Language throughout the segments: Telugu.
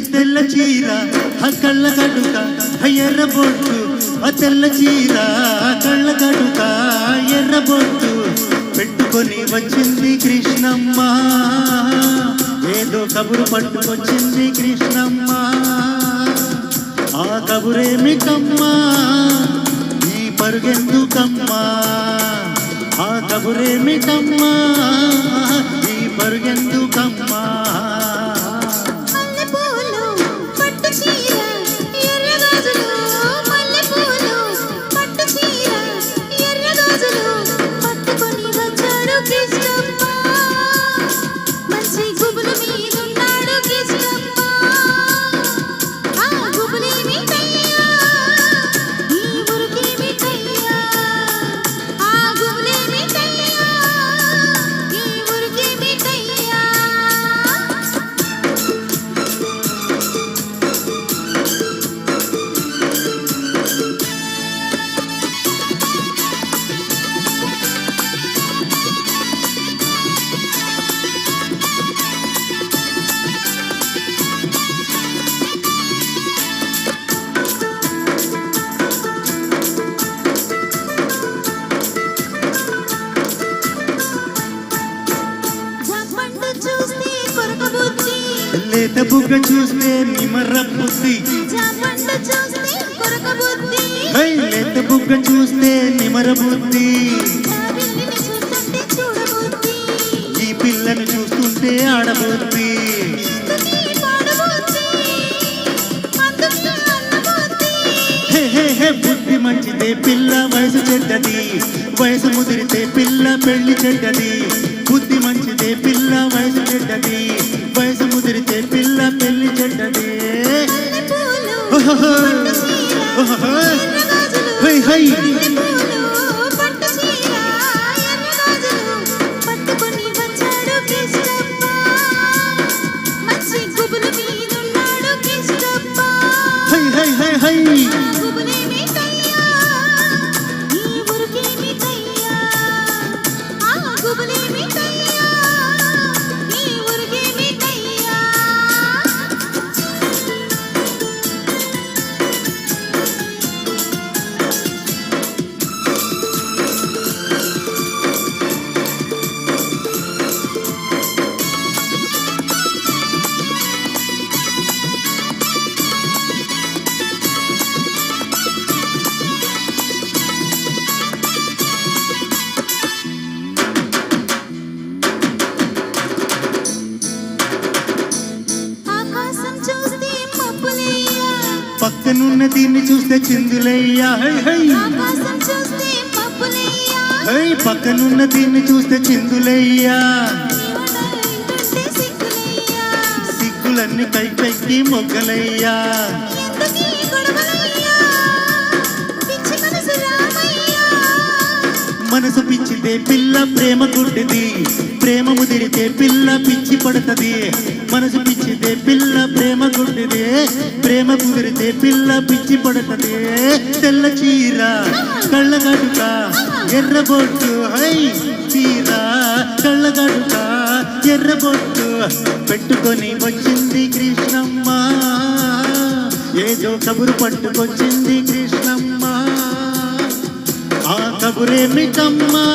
తెల్ల చీర ఆ కళ్ళ కడుక ఎర్ర బొట్టు ఆ తెల్ల చీర ఆ కళ్ళ కడుక ఎర్ర బొట్టు పెట్టుకొని వచ్చింది కృష్ణమ్మ. ఏదో కబురు పట్టుకొచ్చింది కృష్ణమ్మ. ఆ కబురేమిటమ్మా ఈ పరుగెందుకమ్మా? ఆ కబురేమిటమ్మా ఈ పరుగెందు లేత బుగ్గ చూస్తే నిమర్ర బుద్ధి. లేత బుగ్గ చూస్తే నిమర బుద్ధి. ఈ పిల్లను చూస్తుంటే ఆడబుద్ధి. బుద్ధి మంచిదే పిల్ల వయసు చెడ్డది. వయసు ముదిరితే పిల్ల పెళ్ళి చెడ్డది. బుద్ధి మంచిదే పిల్ల వయసు చెడ్డది. هي هي పక్కనున్న దీన్ని చూస్తే చిందులయ్యా. హై పక్కనున్న దీన్ని చూస్తే చిందులయ్యా. సిగ్గులన్నీ పైకెక్కి మొగ్గలయ్యా. మనసు పిచ్చితే పిల్ల ప్రేమ గుడ్డిది. ప్రేమ ముదిరితే పిల్ల పిచ్చి పడుతుంది. మనసు పిచ్చితే పిల్ల ప్రేమ గుడ్డిది. ప్రేమ కుదిరితే పిల్ల పిచ్చి పడుతుంది. తెల్ల చీర కళ్ళగడుక ఎర్రబొట్టు హై చీర కళ్ళగడుక ఎర్రబొట్టు పెట్టుకొని వచ్చింది కృష్ణమ్మ. ఏదో కబురు పట్టుకొచ్చింది కృష్ణమ్మ. ఆ కబురేమిటమ్మా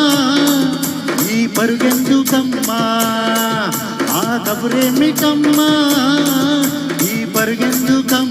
ఈ పరుగెందుకమ్మా. ఆ కబురేమిటమ్మా ఈ పరుగెందుకమ్మా.